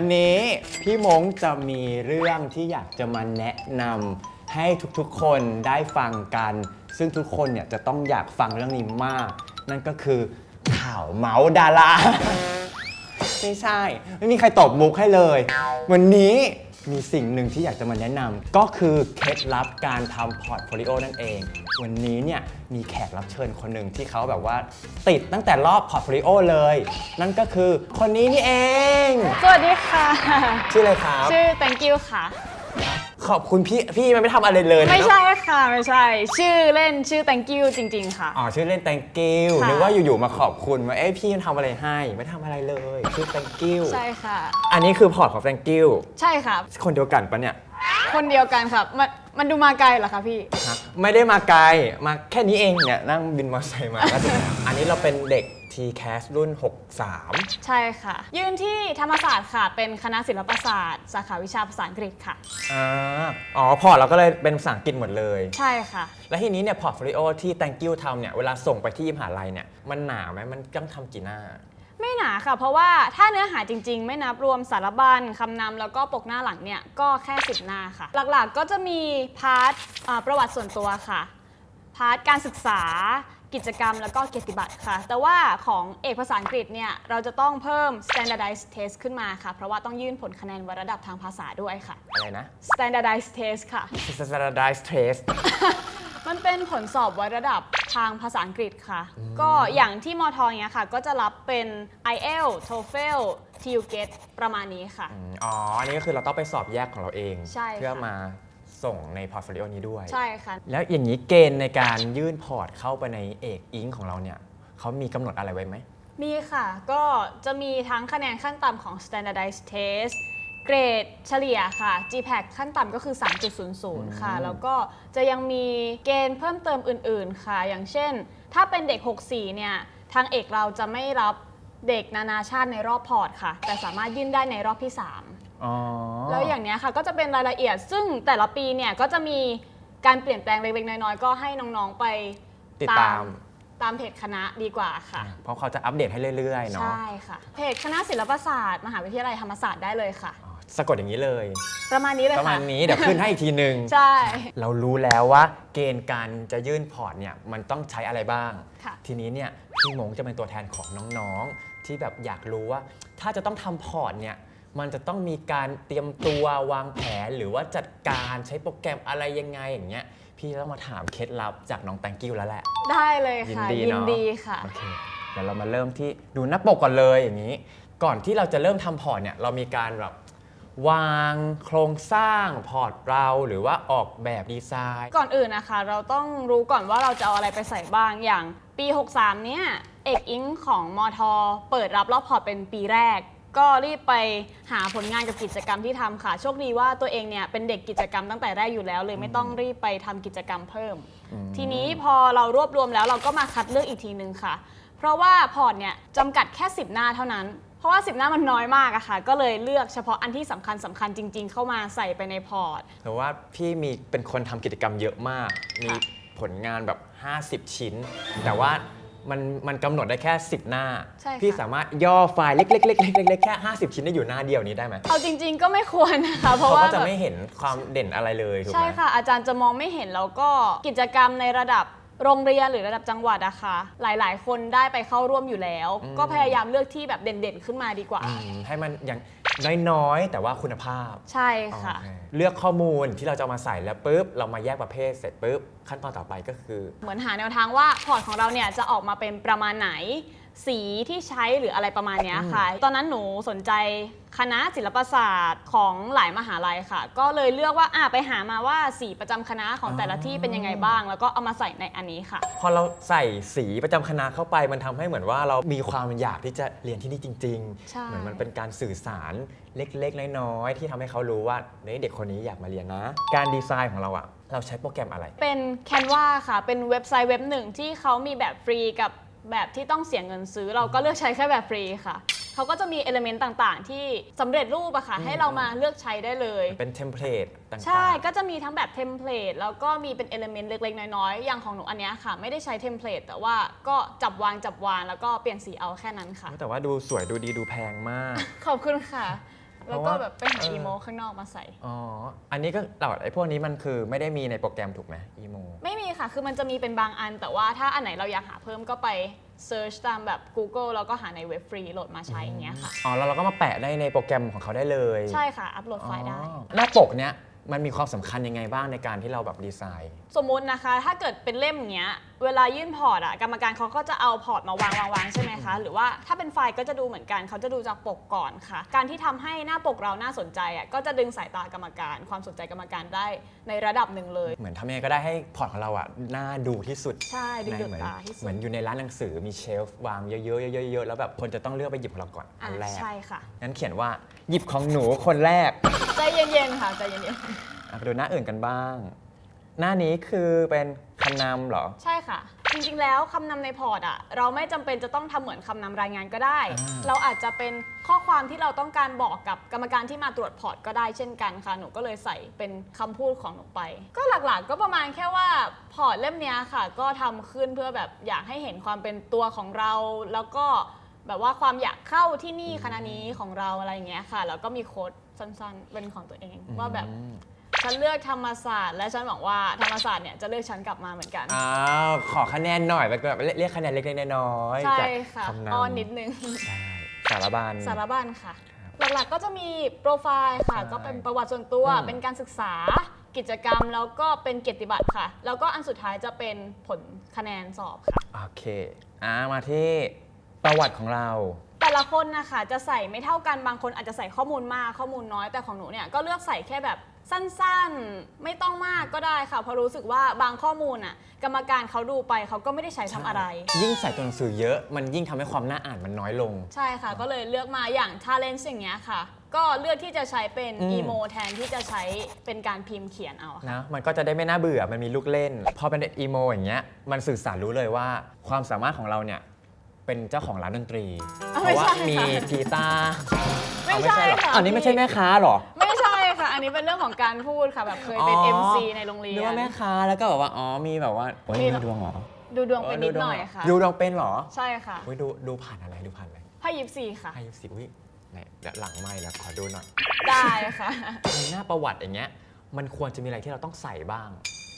วันนี้พี่มงจะมีเรื่องที่อยากจะมาแนะนำให้ทุกๆคนได้ฟังกัน ซึ่งทุกคนเนี่ยจะต้องอยากฟังเรื่องนี้มาก นั่นก็คือข่าวเมาส์ดารา ไม่ใช่ ไม่มีใครตอบมุกให้เลย วันนี้ มีสิ่งหนึ่งที่อยากจะมาแนะนำก็คือเคล็ดลับการทำพอร์ตโฟลิโอนั่นเอง วันนี้เนี่ยมีแขกรับเชิญคนหนึ่งที่เขาแบบว่า ติดตั้งแต่รอบพอร์ตโฟลิโอเลย นั่นก็คือคนนี้นี่เอง สวัสดีค่ะ ชื่ออะไรครับ ชื่อ thank you ค่ะ ขอบคุณพี่พี่มันไม่ทำอะไรเลยนะไม่ใช่ค่ะไม่ใช่ ชื่อเล่นชื่อ thank you จริง ๆ ค่ะ อ๋อชื่อเล่น thank you ค่ะนึกว่าอยู่ๆมาขอบคุณว่าเอ้ยพี่ทำอะไรให้ไม่ทำอะไรเลยชื่อ thank you ใช่ค่ะ อันนี้คือพอร์ตของ thank you ใช่ค่ะ คนเดียวกันปะเนี่ยคนเดียวกันครับมันมันดูมาไกลเหรอคะพี่ ฮะไม่ได้มาไกลมาแค่นี้เองเนี่ยนั่งบินมอเตอร์ไซค์มาก็ถึงแล้วอันนี้เราเป็นเด็ก TCAS รุ่น 63 ใช่ค่ะ ยื่นที่ธรรมศาสตร์ค่ะ เป็นคณะศิลปศาสตร์ สาขาวิชาภาษาอังกฤษค่ะ อ่าอ๋อ พอร์ตเราก็เลยเป็นภาษาอังกฤษหมดเลย ใช่ค่ะ แล้วทีนี้เนี่ยพอร์ตโฟลิโอที่ thank you ทำเนี่ย เวลาส่งไปที่มหาลัยเนี่ย มันหนาไหมมันต้องทำกี่หน้า ไม่หนาค่ะ เพราะว่าถ้าเนื้อหาจริง ๆ ไม่นับรวมสารบัญคำนำแล้วก็ปกหน้าหลังเนี่ยก็แค่10หน้าค่ะ หลักๆก็จะมีพาร์ทอ่าประวัติส่วนตัวค่ะ พาร์ทการศึกษา กิจกรรมแล้วก็เกียรติบัตรค่ะ แต่ว่าของเอกภาษาอังกฤษเนี่ยเราจะต้องเพิ่ม standardized test ขึ้นมาค่ะ เพราะว่าต้องยื่นผลคะแนนวัดระดับทางภาษาด้วยค่ะ อะไรนะ standardized test ค่ะ standardized test มันเป็นผลสอบวัดระดับทางภาษาอังกฤษค่ะ ก็อย่างที่มอทอเนี้ยค่ะ ก็จะรับเป็น IELTS TOEFL TUGET ประมาณนี้ค่ะอืมอ๋อ อันนี้ก็คือเราต้องไปสอบแยกของเราเอง ใช่ค่ะ เพื่อมา ส่งในพอร์ตโฟลิโอนี้ด้วย ใช่ค่ะ แล้วอย่างนี้เกณฑ์ในการยื่นพอร์ตเข้าไปในเอกอิงของเราเนี่ยเขามีกำหนดอะไรไว้ไหม มีค่ะ ก็จะมีทั้งคะแนนขั้นต่ำของ standardized test เกรดเฉลี่ยค่ะ GPAC ขั้นต่ำก็คือ 3.00 ค่ะอืมแล้วก็จะยังมีเกณฑ์เพิ่มเติมอื่น ๆ ค่ะ อย่างเช่น ถ้าเป็นเด็ก 64 เนี่ย ทางเอกเราจะไม่รับเด็กนานาชาติในรอบพอร์ตค่ะ แต่สามารถยื่นได้ในรอบที่ 3 อ๋อ แล้วอย่างเนี้ยค่ะก็จะเป็นรายละเอียด ซึ่งแต่ละปีเนี่ยก็จะมีการเปลี่ยนแปลงเล็กๆน้อยๆก็ให้น้องๆไปติดตาม ตามเพจคณะดีกว่าค่ะ เพราะเขาจะอัปเดตให้เรื่อยๆเนาะใช่ค่ะ เพจคณะศิลปศาสตร์ มหาวิทยาลัยธรรมศาสตร์ได้เลยค่ะ อ๋อสะกดอย่างนี้เลย ประมาณนี้เลยประค่ะมาณนี้เดี๋ยวขึ้นให้อีกทีหนึ่งใช่ เรารู้แล้วว่าเกณฑ์การจะยื่นพอร์ตเนี่ยมันต้องใช้อะไรบ้าง ค่ะ ทีนี้เนี่ยพี่มงจะเป็นตัวแทนของน้องๆ ที่แบบอยากรู้ว่า ถ้าจะต้องทำพอร์ตเนี่ย มันจะต้องมีการเตรียมตัววางแผนหรือว่าจัดการใช้โปรแกรมอะไรยังไงอย่างเงี้ย พี่ต้องมาถามเคล็ดลับจากน้องแตงกิ้วแล้วแหละ ได้เลยยินค่ะดียิเนาะนดีค่ะ โอเคเดี๋ยวเรามาเริ่มที่ดูหน้าปกก่อนเลยอย่างนี้ ก่อนที่เราจะเริ่มทำพอร์ตเนี่ยเรามีการแบบวางโครงสร้างพอร์ตเราหรือว่าออกแบบดีไซน์ ก่อนอื่นนะคะ เราต้องรู้ก่อนว่าเราจะเอาอะไรไปใส่บ้างอย่างปี 63 เนี่ยเอกอิงของมอทอเปิดรับรอบพอร์ตเป็นปีแรก ก็รีบไปหาผลงานกับกิจกรรมที่ทำค่ะ โชคดีว่าตัวเองเนี่ยเป็นเด็กกิจกรรมตั้งแต่แรกอยู่แล้ว เลยไม่ต้องรีบไปทำกิจกรรมเพิ่ม ทีนี้พอเรารวบรวมแล้วเราก็มาคัดเลือกอีกทีนึงค่ะ เพราะว่าพอร์ตเนี่ยจำกัดแค่ 10 หน้าเท่านั้น เพราะว่า 10 หน้ามันน้อยมากอะค่ะ ก็เลยเลือกเฉพาะอันที่สำคัญสำคัญจริง ๆ เข้ามาใส่ไปในพอร์ตแต่ว่าพี่มีเป็นคนทำกิจกรรมเยอะมาก มีค่ะผลงานแบบ 50 ชิ้น แต่ว่า มันมันกำหนดได้แค่ 10 หน้า ใช่ค่ะ พี่สามารถย่อไฟล์เล็กๆๆๆๆแค่ 50 ชิ้นได้อยู่หน้าเดียวนี้ได้ไหมเอาจริง ๆ ก็ไม่ควรนะคะ เพเขาราะว่าก็จะแบบไม่เห็นความเด่นอะไรเลยถูกไหมใช่ค่ะ อาจารย์จะมองไม่เห็นแล้วก็กิจกรรมในระดับ โรงเรียนหรือระดับจังหวัดอะค่ะ หลายๆ คนได้ไปเข้าร่วมอยู่แล้วก็พยายามเลือกที่แบบเด่นๆ ขึ้นมาดีกว่า อืมให้มันอย่างน้อยๆ แต่ว่าคุณภาพใช่ค่ะ โอเคเลือกข้อมูลที่เราจะเอามาใส่แล้วปุ๊บ เรามาแยกประเภทเสร็จปุ๊บ ขั้นตอนต่อไปก็คือ เหมือนหาแนวทางว่าพอร์ตของเราเนี่ยจะออกมาเป็นประมาณไหน สีที่ใช้หรืออะไรประมาณเนี้ยค่ะ ตอนนั้นหนูสนใจคณะศิลปศาสตร์ของหลายมหาลัยค่ะ ก็เลยเลือกว่าอะไปหามาว่าสีประจำคณะของแต่ละที่เป็นยังไงบ้าง แล้วก็เอามาใส่ในอันนี้ค่ะ พอเราใส่สีประจำคณะเข้าไปมันทำให้เหมือนว่าเรามีความอยากที่จะเรียนที่นี่จริง ใช่ ๆ เหมือนมันเป็นการสื่อสารเล็กๆ น้อยๆที่ทำให้เขารู้ว่าเฮ้ยเด็กคนนี้อยากมาเรียนนะ การดีไซน์ของเราอะเราใช้โปรแกรมอะไร เป็น Canva ค่ะ เป็นเว็บไซต์เว็บหนึ่งที่เขามีแบบฟรีกับ แบบที่ต้องเสียเงินซื้อ เราก็เลือกใช้แค่แบบฟรีค่ะ เขาก็จะมีเอลเมนต์ต่างๆ ที่สำเร็จรูปอะค่ะ ให้เรามาเลือกใช้ได้เลย เป็นเทมเพลตต่างๆ ใช่ ก็จะมีทั้งแบบเทมเพลตแล้วก็มีเป็นเอลเมนต์เล็กๆ น้อยๆ อย่างของหนูอันเนี้ยค่ะ ไม่ได้ใช้เทมเพลตแต่ว่าก็จับวางจับวางแล้วก็เปลี่ยนสีเอาแค่นั้นค่ะ แต่ว่าดูสวยดูดีดูแพงมาก ขอบคุณค่ะเพ แล้วราะก็ว่าแบบไปหาเอออีอีโมข้างนอกมาใส่ อ๋อ อันนี้ก็เหล่าไอ้พวกนี้มันคือไม่ได้มีในโปรแกรมถูกไหมอีโม ไม่มีค่ะ คือมันจะมีเป็นบางอัน แต่ว่าถ้าอันไหนเราอยากหาเพิ่มก็ไป Search ตามแบบ Google แล้วก็หาในเว็บฟรีโหลดมาใช้อย่างเงี้ยค่ะ อ๋อ แล้วเราก็มาแปะได้ในโปรแกรมของเขาได้เลย ใช่ค่ะ อัปโหลดไฟล์ได้อ๋อหน้าปกเนี้ยมันมีความสำคัญยังไงบ้างในการที่เราแบบดีไซน์ สมมุตินะคะ ถ้าเกิดเป็นเล่มอย่างเงี้ย เวลายื่นพอร์ตอะกรรมการเขาก็จะเอาพอร์ตมาวางวางวางใช่ไหมคะ หรือว่าถ้าเป็นไฟล์ก็จะดูเหมือนกันเขาจะดูจากปกก่อนค่ะ การที่ทำให้หน้าปกเราน่าสนใจอะก็จะดึงสายตากรรมการ ความสนใจกรรมการได้ในระดับหนึ่งเลย เหมือนทำยังไงก็ได้ให้พอร์ตของเราอะน่าดูที่สุดใช่ดึงในดูดเหมือนตาที่สุเหมืดอนอยู่ในร้านหนังสือมีเชลฟ์วางเยอะๆเยอะๆเยอะๆแล้วแบบคนจะต้องเลือกไปหยิบของเราก่อนอัอะนแรกใช่ค่ะงั้นเขียนว่าหยิบของหนูคนแรกใจเย็นๆค่ะใจเย็นอะไปดูหน้าอื่นกันบ้าง หน้านี้คือเป็น คำนำเหรอๆใช่ค่ะ จริงๆ แล้วคำนำในพอร์ตอะเราไม่จำเป็นจะต้องทำเหมือนคำนำรายงานก็ได้ อ่า เราอาจจะเป็นข้อความที่เราต้องการบอกกับกรรมการที่มาตรวจพอร์ตก็ได้เช่นกันค่ะ หนูก็เลยใส่เป็นคำพูดของหนูไป ก็หลักๆ ก็ประมาณแค่ว่าพอร์ตเล่มเนี้ยค่ะ ก็ทำขึ้นเพื่อแบบอยากให้เห็นความเป็นตัวของเรา แล้วก็แบบว่าความอยากเข้าที่นี่คณะนี้ของเราอะไรอย่างเงี้ยค่ะ แล้วก็มีโค้ดสั้นๆ เป็นของตัวเองว่าแบบ อืม ฉันเลือกธรรมศาสตร์ และฉันหวังว่าธรรมศาสตร์เนี่ยจะเลือกฉันกลับมาเหมือนกัน อ้าวขอคะแนนหน่อยแบบแบบเรียกคะแนนเล็กๆน้อยๆใช่จากค่ะคำนำอ้อนนิดนึง ได้สารบัญ สารบัญค่ะ หลักๆ ก็จะมีโปรไฟล์ค่ะ ใช่ก็เป็นประวัติส่วนตัว อืม เป็นการศึกษา กิจกรรม แล้วก็เป็นเกียรติบัตรค่ะ แล้วก็อันสุดท้ายจะเป็นผลคะแนนสอบค่ะ โอเค อ่ามาที่ประวัติของเรา แต่ละคนนะคะจะใส่ไม่เท่ากันบางคนอาจจะใส่ข้อมูลมากข้อมูลน้อยแต่ของหนูเนี่ยก็เลือกใส่แค่แบบสั้นๆ ไม่ต้องมากก็ได้ค่ะเพราะรู้สึกว่าบางข้อมูลอะกรรมการเขาดูไปเขาก็ไม่ได้ใช้ทำอะไร ยิ่งใส่ตัวหนังสือเยอะมันยิ่งทำให้ความน่าอ่านมันน้อยลง ใช่ค่ะ ก็เลยเลือกมาอย่าง Talent อย่างเงี้ยค่ะ ก็เลือกที่จะใช้เป็นอืม อีโมแทนที่จะใช้เป็นการพิมพ์เขียนเอาค่ะนะมันก็จะได้ไม่น่าเบื่อมันมีลูกเล่น พอเป็นอีโมอย่างเงี้ยมันสื่อสารรู้เลยว่า ความสามารถของเราเนี่ย เป็นเจ้าของร้านดนตรีอ้าวเพไม่ราะว่าใช่มีค่ะกีตาร์ไม่เอาใช่เหรอค่ะ อันนี้ไม่ใช่แม่ค้าเหรอไม่ใช่ค่ะ อันนี้เป็นเรื่องของการพูดค่ะแบบเคยเป็นอ๋อ MC ในโรงเรียนึกว่านแม่ค้าแล้วก็แบบว่าอ๋อมีแบบว่าโอ้ยมีมี ดวงเหรอดูดวงเป็นนิดหน่อยค่ะ ดูดวงเป็นเหรอใช่ค่ะอุ้ยดูดูผ่านอะไรดูผ่านอะไรไพ่ยิปซีค่ะ อายุสิอุ้ยไหนเดี๋ยวหลังไม่แล้วขอดูหน่อยได้ค่ะ ในหน้าประวัติอย่างเงี้ยมันควรจะมีอะไรที่เราต้องใส่บ้าง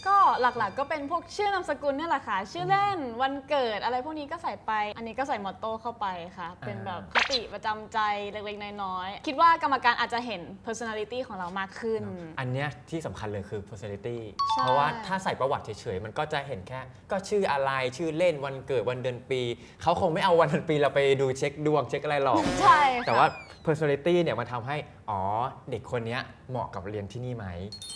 ก็หลักๆก็เป็นพวกชื่อนามสกุลเนี่ยแหละค่ะ ชื่อเล่นวันเกิดอะไรพวกนี้ก็ใส่ไป อันนี้ก็ใส่มอตโต้เข้าไปค่ะ เป็นแบบคติประจำใจเล็กๆ น้อยๆ คิดว่ากรรมการอาจจะเห็น personality ของเรามากขึ้น อันเนี้ยที่สำคัญเลยคือ personality ใช่ เพราะว่าถ้าใส่ประวัติเฉยๆ มันก็จะเห็นแค่ ก็ชื่ออะไรชื่อเล่นวันเกิดวันเดือนปี เขาคงไม่เอาวันเดือนปีเราไปดูเช็คดวงเช็คอะไรหรอก ใช่ค่ะแต่ว่า personality เนี่ยมันทำให้ อ๋อ เด็กคนเนี้ยเหมาะกับเรียนที่นี่ไหม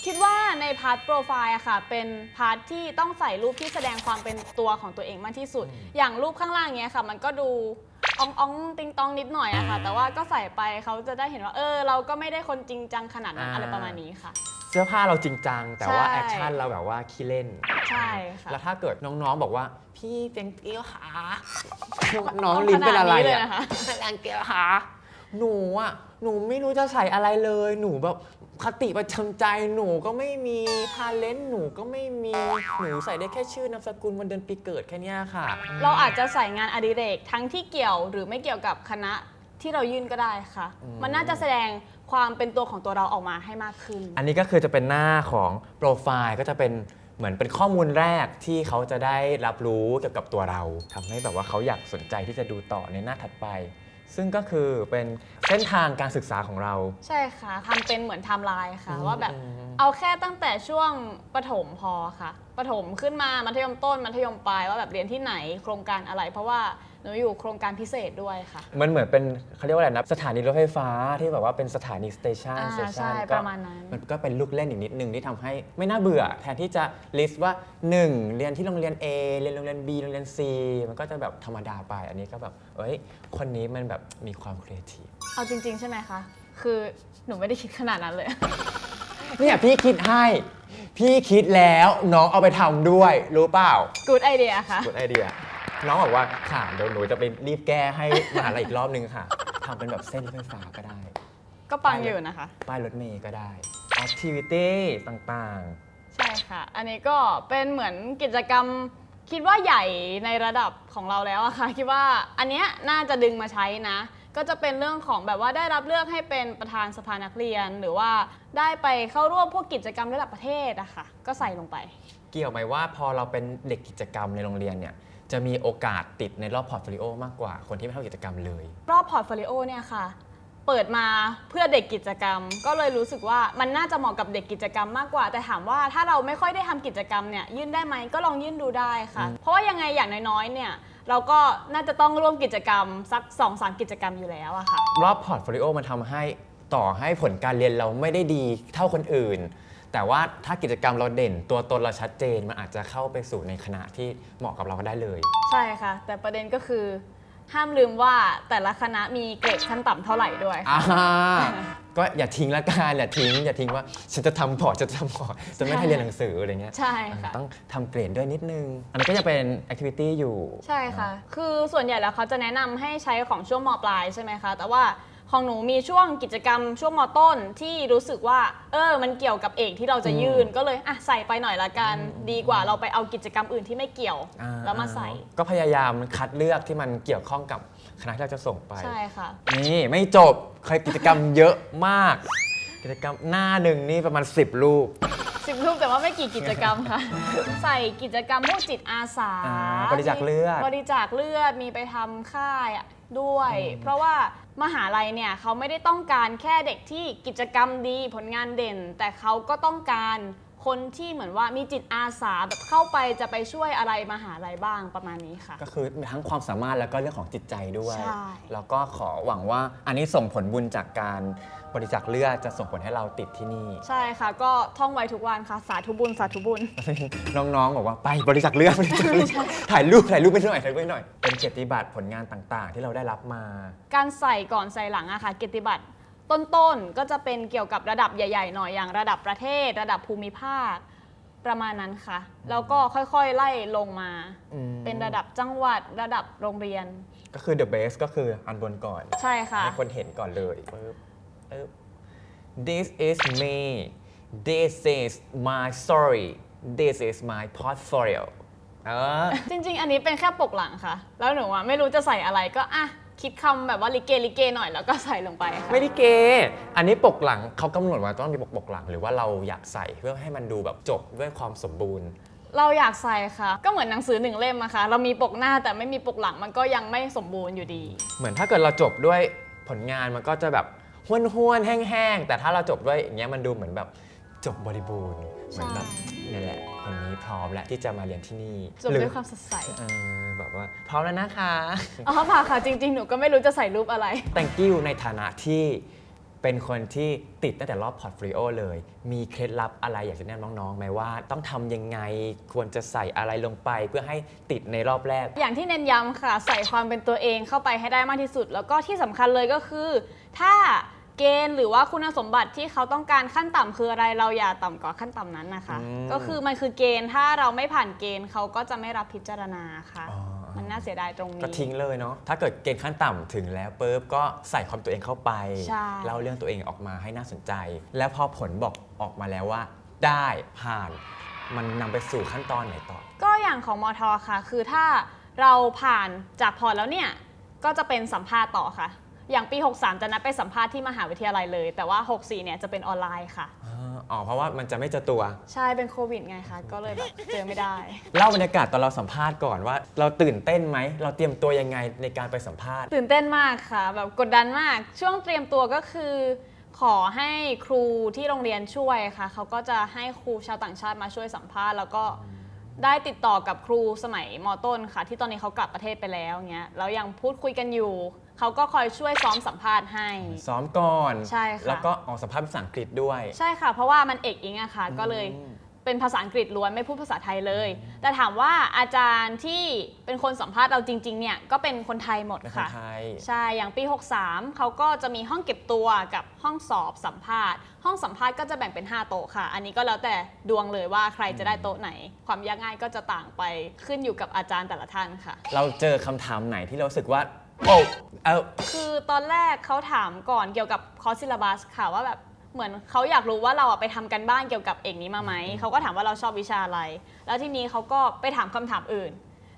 คิดว่า ในพาร์ทโปรไฟล์อะค่ะ เป็นพาร์ทที่ต้องใส่รูปที่แสดงความเป็นตัวของตัวเองมากที่สุด อย่างรูปข้างล่างเนี้ยค่ะ มันก็ดูอ่องอ่องติงตองนิดหน่อยอะค่ะ แต่ว่าก็ใส่ไปเขาจะได้เห็นว่า เออ เราก็ไม่ได้คนจริงจังขนาดนั้นอ่า อะไรประมาณนี้ค่ะ เสื้อผ้าเราจริงจัง แต่ว่าใช่ แอคชั่นเราแบบว่าขี้เล่น ใช่ค่ะ แล้วถ้าเกิดน้องๆบอกว่า พี่เตียงเตี้ยวหาน้องลิ้นเป็นอะไรขนาดนี้เลยอะนะคะเตียงเตี้ยวหา หนูอะหนูไม่รู้จะใส่อะไรเลย หนูแบบคติประจำใจหนูก็ไม่มีทาเลนต์หนูก็ไม่มีหนูใส่ได้แค่ชื่อนามสกุลวันเดือนปีเกิดแค่เนี้ยค่ะ เราอาจจะใส่งานอดิเรกทั้งที่เกี่ยวหรือไม่เกี่ยวกับคณะที่เรายื่นก็ได้ค่ะ อืม มันน่าจะแสดงความเป็นตัวของตัวเราออกมาให้มากขึ้น อันนี้ก็คือจะเป็นหน้าของโปรไฟล์ก็จะเป็นเหมือนเป็นข้อมูลแรกที่เขาจะได้รับรู้เกี่ยวกับตัวเราทำให้แบบว่าเขาอยากสนใจที่จะดูต่อในหน้าถัดไป ซึ่งก็คือเป็นเส้นทางการศึกษาของเรา ใช่ค่ะทำเป็นเหมือนไทม์ไลน์ค่ะอืมว่าแบบอืมเอาแค่ตั้งแต่ช่วงประถมพอค่ะประถมขึ้นมามัธยมต้นมัธยมปลายว่าแบบเรียนที่ไหนโครงการอะไร เพราะว่า หนูอยู่โครงการพิเศษด้วยค่ะ มันเหมือนเป็นเขาเรียกว่าอะไรนะสถานีรถไฟฟ้าที่แบบว่าเป็นสถานีสเตชันอ่าสเตชัใช่ก็ประมาณนั้น มันก็เป็นลูกเล่นอีกนิดนึงที่ทำให้ไม่น่าเบื่อ แทนที่จะลิสต์ว่า 1 เรียนที่โรงเรียน A เรียนโรงเรียน B โรงเรียน C มันก็จะแบบธรรมดาไป อันนี้ก็แบบเอ้ยคนนี้มันแบบมีความครีเอทีฟเอาจริง ๆ ใช่ไหมคะ คือหนูไม่ได้คิดขนาดนั้นเลย เนี่ยพี่คิดให้ พี่คิดแล้วน้องเอาไปทำด้วยรู้เปล่า good idea ค่ะกุดไอเดีย น้องบอกว่าค่ะเดี๋ยวหนูจะไปรีบแก้ให้มหาลัยอีกรอบนึงค่ะทำเป็นแบบเส้นรถไฟฟ้าก็ได้ ก็ปังอยู่นะคะ ป้ายรถเมย์ก็ได้ activity ต่างใช่ค่ะ อันนี้ก็เป็นเหมือนกิจกรรมคิดว่าใหญ่ในระดับของเราแล้วอะค่ะ คิดว่าอันเนี้ยน่าจะดึงมาใช้นะ ก็จะเป็นเรื่องของแบบว่าได้รับเลือกให้เป็นประธานสภานักเรียน หรือว่าได้ไปเข้าร่วมพวกกิจกรรมระดับประเทศอะค่ะ ก็ใส่ลงไป ๆ เกี่ยวไหมว่าพอเราเป็นเด็กกิจกรรมในโรงเรียนเนี่ย จะมีโอกาสติดในรอบพอร์ตโฟลิโอมากกว่าคนที่ไม่ทำกิจกรรมเลย รอบพอร์ตโฟลิโอเนี่ยค่ะ เปิดมาเพื่อเด็กกิจกรรม ก็เลยรู้สึกว่ามันน่าจะเหมาะกับเด็กกิจกรรมมากกว่า แต่ถามว่าถ้าเราไม่ค่อยได้ทำกิจกรรมเนี่ยยื่นได้ไหมก็ลองยื่นดูได้ค่ะ เพราะว่ายังไงอย่างน้อยๆเนี่ยเราก็น่าจะต้องร่วมกิจกรรมสัก2อสกิจกรรมอยู่แล้วอะค่ะ รอบพอร์ตโฟลิโอมันทำให้ต่อให้ผลการเรียนเราไม่ได้ดีเท่าคนอื่น แต่ว่าถ้ากิจกรรมเราเด่น ตัวตนเราชัดเจน มันอาจจะเข้าไปสู่ในคณะที่เหมาะกับเราก็ได้เลย ใช่ค่ะ แต่ประเด็นก็คือ ห้ามลืมว่าแต่ละคณะมีเกรดขั้นต่ำเท่าไหร่ด้วยค่ะอ่า ก็อย่าทิ้งละกันอย่าทิ้ง อย่าทิ้งว่าฉันจะทำพอร์ตจะทำพอร์ตจะไม่ให้เรียนหนังสืออะไรเงี้ยใช่ค่ะ ต้องทำเกรดด้วยนิดนึง อันนี้ก็จะเป็นแอคทิวิตี้อยู่ ใช่ค่ะ คือส่วนใหญ่แล้วเขาจะแนะนำให้ใช้ของช่วงมปลายใช่ไหมคะ แต่ว่า ของหนูมีช่วงกิจกรรมช่วงมต้นที่รู้สึกว่า เออ มันเกี่ยวกับเอกที่เราจะยื่นก็เลยอะใส่ไปหน่อยละกัน ดีกว่าเราไปเอากิจกรรมอื่นที่ไม่เกี่ยวอ่แล้วมาใส่ ก็พยายามคัดเลือกที่มันเกี่ยวข้องกับคณะที่เราจะส่งไป ใช่ค่ะ นี่ไม่จบเคยกิจกรรมเยอะมาก กิจกรรมหน้าหนึ่งนี่ประมาณ 10 รูป สิบรูปแต่ว่าไม่กี่กิจกรรมค่ะ ใส่กิจกรรมพวกจิตอาสาอ่าบริจาคเลือด บริจาคเลือดมีไปทำค่ายอะด้วย เพราะว่า มหาลัยเนี่ยเขาไม่ได้ต้องการแค่เด็กที่กิจกรรมดีผลงานเด่น แต่เขาก็ต้องการ คนที่เหมือนว่ามีจิตอาสาแบบเข้าไปจะไปช่วยอะไรมหาลัยบ้างประมาณนี้ค่ะ ก็คือทั้งความสามารถแล้วก็เรื่องของจิตใจด้วย ใช่ แล้วก็ขอหวังว่าอันนี้ส่งผลบุญจากการบริจาคเลือดจะส่งผลให้เราติดที่นี่ ใช่ค่ะ ก็ท่องไว้ทุกวันค่ะ สาธุบุญสาธุบุญ น้องๆ บอกว่าไปบริจาคเลือดบริจาคเลือดถ่ายรูปถ่ายรูปไปหน่อยถ่ายรูปไปหน่อย เป็นเกียรติบัตรผลงานต่างๆ ที่เราได้รับมา การใส่ก่อนใส่หลังอะค่ะเกียรติบัตร ต้นๆ ก็จะเป็นเกี่ยวกับระดับใหญ่ๆ หน่อยอย่างระดับประเทศ ระดับภูมิภาค ประมาณนั้นค่ะ แล้วก็ค่อยๆ ไล่ลงมา อืมเป็นระดับจังหวัดระดับโรงเรียน ก็คือ the best ก็คืออันบนก่อน ใช่ค่ะ ให้คนเห็นก่อนเลยปึ๊บปึ๊บ this is me this is my story this is my portfolio เออ จริงๆ อันนี้เป็นแค่ปกหลังค่ะ แล้วหนูอะไม่รู้จะใส่อะไรก็อะ คิดคำแบบว่าลิเกลิเกหน่อยแล้วก็ใส่ลงไปค่ะ ไม่ได้เกย์อันนี้ปกหลังเขากำหนดว่าต้องมีปกปกหลัง หรือว่าเราอยากใส่เพื่อให้มันดูแบบจบด้วยความสมบูรณ์ เราอยากใส่ค่ะ ก็เหมือนหนังสือหนึ่งเล่มอะค่ะ เรามีปกหน้าแต่ไม่มีปกหลังมันก็ยังไม่สมบูรณ์อยู่ดี เหมือนถ้าเกิดเราจบด้วยผลงานมันก็จะแบบห้วนห้วนๆแห้งๆ แต่ถ้าเราจบด้วยอย่างเงี้ยมันดูเหมือนแบบจบบริบูรณ์เหมือนแบบนี่แหละ คนนี้พร้อมแล้วที่จะมาเรียนที่นี่จบหรือด้วยความสดใสเออแบบว่าพร้อมแล้วนะคะ อ๋อค่ะค่ะจริง ๆ หนูก็ไม่รู้จะใส่รูปอะไร thank you ในฐานะที่เป็นคนที่ติดตั้งแต่รอบพอร์ตโฟลิโอเลย มีเคล็ดลับอะไรอยากจะแนะนำน้องๆไหมว่า ต้องทำยังไงควรจะใส่อะไรลงไป เพื่อให้ติดในรอบแรก อย่างที่เน้นย้ำค่ะ ใส่ความเป็นตัวเองเข้าไปให้ได้มากที่สุด แล้วก็ที่สำคัญเลยก็คือ ถ้า เกณฑ์หรือว่าคุณสมบัติที่เขาต้องการขั้นต่ำคืออะไรเราอย่าต่ำกว่าขั้นต่ำนั้นนะคะ อืมก็คือมันคือเกณฑ์ถ้าเราไม่ผ่านเกณฑ์เขาก็จะไม่รับพิจารณาค่ะ อ๋อ มันน่าเสียดายตรงก็นี้ทิ้งเลยเนาะถ้าเกิดเกณฑ์ขั้นต่ำถึงแล้วปุ๊บก็ใส่ความตัวเองเข้าไปใช่ เล่าเรื่องตัวเองออกมาให้น่าสนใจ แล้วพอผลบอกออกมาแล้วว่า ได้ผ่าน มันนำไปสู่ขั้นตอนไหนต่อ ก็อย่างของมอทอค่ะ คือถ้าเราผ่านจากพอร์ตแล้วเนี่ย ก็จะเป็นสัมภาษณ์ต่อค่ะ อย่างปี 63 จะนัดไปสัมภาษณ์ที่มหาวิทยาลัยเลย แต่ว่า 64 เนี่ยจะเป็นออนไลน์ค่ะ อ๋อเพราะว่ามันจะไม่เจอตัว ใช่เป็นโควิดไงคะ ก็เลยแบบเจอไม่ได้ เล่าบรรยากาศตอนเราสัมภาษณ์ก่อนว่า เราตื่นเต้นไหม เราเตรียมตัวยังไงในการไปสัมภาษณ์ ตื่นเต้นมากค่ะ แบบกดดันมาก ช่วงเตรียมตัวก็คือ ขอให้ครูที่โรงเรียนช่วยค่ะ เขาก็จะให้ครูชาวต่างชาติมาช่วยสัมภาษณ์ แล้วก็ได้ติดต่อกับครูสมัยมต้นค่ะ ที่ตอนนี้เขากลับประเทศไปแล้วเงี้ยแล้วยังพูดคุยกันอยู่ เขาก็คอยช่วยซ้อมสัมภาษณ์ให้ ซ้อมก่อน ใช่ค่ะ แล้วก็ออกสัมภาษณ์ภาษาอังกฤษด้วย ใช่ค่ะ เพราะว่ามันเอกอิงอะค่ะก็เลยเป็นภาษาอังกฤษล้วนไม่พูดภาษาไทยเลย แต่ถามว่าอาจารย์ที่เป็นคนสัมภาษณ์เราจริง ๆ เนี่ยก็เป็นคนไทยหมดเป็นคนค่ะ ไทย ใช่ อย่างปี 63 เขาก็จะมีห้องเก็บตัวกับห้องสอบสัมภาษณ์ ห้องสัมภาษณ์ก็จะแบ่งเป็น 5 โต๊ะค่ะ อันนี้ก็แล้วแต่ดวงเลยว่าใครจะได้โต๊ะไหน ความยากง่ายก็จะต่างไปขึ้นอยู่กับอาจารย์แต่ละท่านค่ะ เราเจอคำถามไหนที่เรารู้สึกว่า โอ้เออ คือตอนแรกเขาถามก่อนเกี่ยวกับคอร์สซิลบัสค่ะว่าแบบเหมือนเขาอยากรู้ว่าเราอะไปทำกันบ้านเกี่ยวกับเอกนี้มาไหมเขาก็ถามว่าเราชอบวิชาอะไร แล้วทีนี้เขาก็ไปถามคำถามอื่น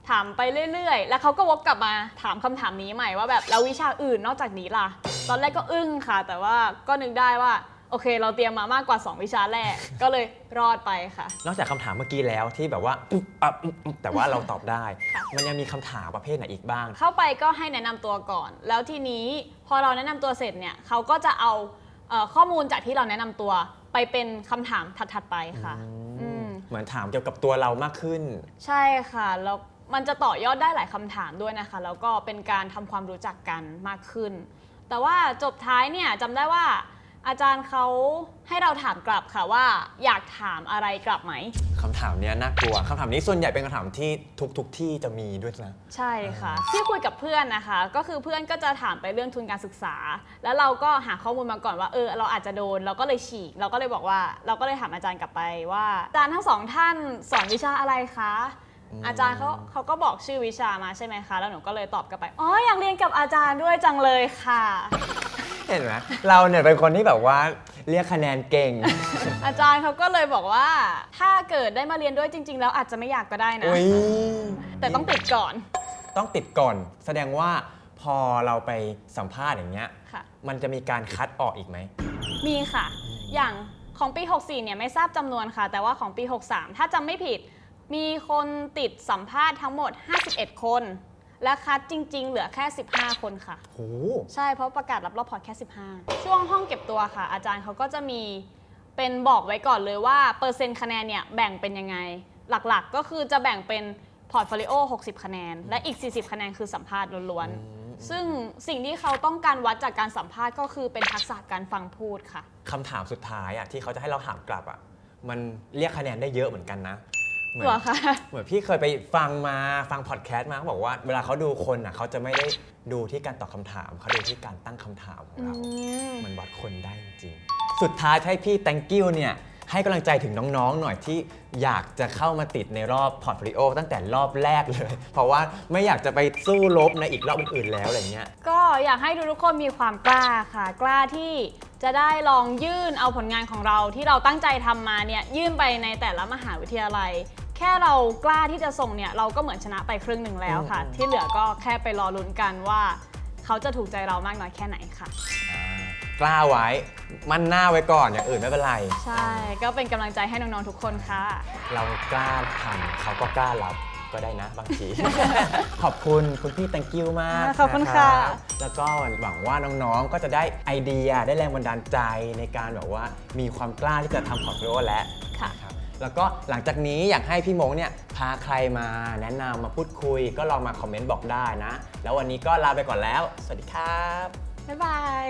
ถามไปเรื่อยๆ แล้วเขาก็วกกลับมาถามคำถามนี้ใหม่ว่าแบบแล้ววิชาอื่นนอกจากนี้ล่ะ ตอนแรกก็อึ้งค่ะ แต่ว่าก็นึกได้ว่า โอเค เราเตรียมมามากกว่า 2 วิชาแรก ก็เลยรอดไปค่ะ นอกจากคำถามเมื่อกี้แล้วที่แบบว่าอุ๊บอับอุ๊บอุ๊บแต่ว่าเราตอบได้ ค่ะ มันยังมีคำถามประเภทไหนอีกบ้าง เข้าไปก็ให้แนะนำตัวก่อน แล้วทีนี้พอเราแนะนำตัวเสร็จเนี่ยเขาก็จะเอาเอ่อข้อมูลจากที่เราแนะนำตัวไปเป็นคำถามถัดๆไปค่ะ อืม เหมือนถามเกี่ยวกับตัวเรามากขึ้น ใช่ค่ะแล้วมันจะต่อยอดได้หลายคำถามด้วยนะคะ แล้วก็เป็นการทำความรู้จักกันมากขึ้น แต่ว่าจบท้ายเนี่ยจำได้ว่า อาจารย์เขาให้เราถามกลับค่ะว่า อยากถามอะไรกลับไหม คำถามเนี้ยน่ากลัวคำถามนี้ส่วนใหญ่เป็นคำถามที่ทุกทุกๆที่จะมีด้วยนะ ใช่ค่ะ ที่คุยกับเพื่อนนะคะ ก็คือเพื่อนก็จะถามไปเรื่องทุนการศึกษา แล้วเราก็หาข้อมูลมาก่อนว่าเออเราอาจจะโดนเราก็เลยฉีก เราก็เลยบอกว่า เราก็เลยถามอาจารย์กลับไปว่า อาจารย์ทั้งสองท่านสอนวิชาอะไรคะอืมอาจารย์เขาเขาก็บอกชื่อวิชามาใช่ไหมคะ แล้วหนูก็เลยตอบกลับไปอ๋ออยากเรียนกับอาจารย์ด้วยจังเลยค่ะ เห็นไหมเราเนี่ยเป็นคนที่แบบว่าเรียกคะแนนเก่ง อาจารย์เขาก็เลยบอกว่า ถ้าเกิดได้มาเรียนด้วยจริง ๆ แล้วอาจจะไม่อยากก็ได้นะ อุ้ยแต่ต้องติดก่อนต้องติดก่อน แสดงว่าพอเราไปสัมภาษณ์อย่างเงี้ย ค่ะ มันจะมีการคัดออกอีกไหม มีค่ะ อย่างของปี 64 เนี่ยไม่ทราบจำนวนค่ะ แต่ว่าของปี 63 ถ้าจำไม่ผิด มีคนติดสัมภาษณ์ทั้งหมด 51 คน และคัดจริง ๆ เหลือแค่ 15 คนค่ะ โห ใช่เพราะประกาศรับรอบพอร์ตแค่ 15 ช่วงห้องเก็บตัวค่ะ อาจารย์เขาก็จะมีเป็นบอกไว้ก่อนเลยว่าเปอร์เซ็นต์คะแนนเนี่ยแบ่งเป็นยังไง หลักๆก็คือจะแบ่งเป็นพอร์ตโฟลิโอ60 คะแนน และอีก 40 คะแนนคือสัมภาษณ์ล้วนๆ ซึ่งสิ่งที่เขาต้องการวัดจากการสัมภาษณ์ก็คือเป็นทักษะการฟังพูดค่ะ คำถามสุดท้ายอะที่เขาจะให้เราถามกลับอะมันเรียกคะแนนได้เยอะเหมือนกันนะ เหมืนเหรอคะ เหมือนพี่เคยไปฟังมาฟังพอดแคสต์มาเขาบอกว่าเวลาเขาดูคนอะเขาจะไม่ได้ดูที่การตอบคำถาม เขาดูที่การตั้งคำถามของเรา มันวัดคนได้จริงๆสุดท้ายให้พี่ thank you เนี่ยให้กำลังใจถึงน้องๆ หน่อยที่อยากจะเข้ามาติดในรอบพอร์ตโฟลิโอตั้งแต่รอบแรกเลย เพราะว่าไม่อยากจะไปสู้รบในอีกรอบอื่นๆแล้วอะไรเงี้ย ก็อยากให้ทุกๆคนมีความกล้าค่ะ กล้าที่จะได้ลองยื่นเอาผลงานของเราที่เราตั้งใจทำมาเนี่ยยื่นไปในแต่ละมหาวิทยาลัย แค่เรากล้าที่จะส่งเนี่ยเราก็เหมือนชนะไปครึ่งหนึ่งแล้วค่ะอืมที่เหลือก็แค่ไปรอลุ้นกันว่า เขาจะถูกใจเรามากน้อยแค่ไหนค่ะอ่ากล้าไว้ มั่นหน้าไว้ก่อนอย่างอื่นไม่เป็นไร ใช่ ก็เป็นกำลังใจให้น้องๆทุกคนค่ะ เรากล้าทำเขาก็กล้ารับก็ได้นะบางที ขอบคุณคุณพี่ thank you มากขอบคุณค่ะ นรับแล้วก็หวังว่าน้องๆ ก็จะได้ไอเดียได้แรงบันดาลใจในการแบบว่ามีความกล้าที่จะทำพอร์ตโฟลิโอและค่ะนะครับ แล้วก็หลังจากนี้อยากให้พี่มงเนี่ยพาใครมาแนะนำมาพูดคุย ก็ลองมาคอมเมนต์บอกได้นะ แล้ววันนี้ก็ลาไปก่อนแล้ว สวัสดีครับ บ๊ายบาย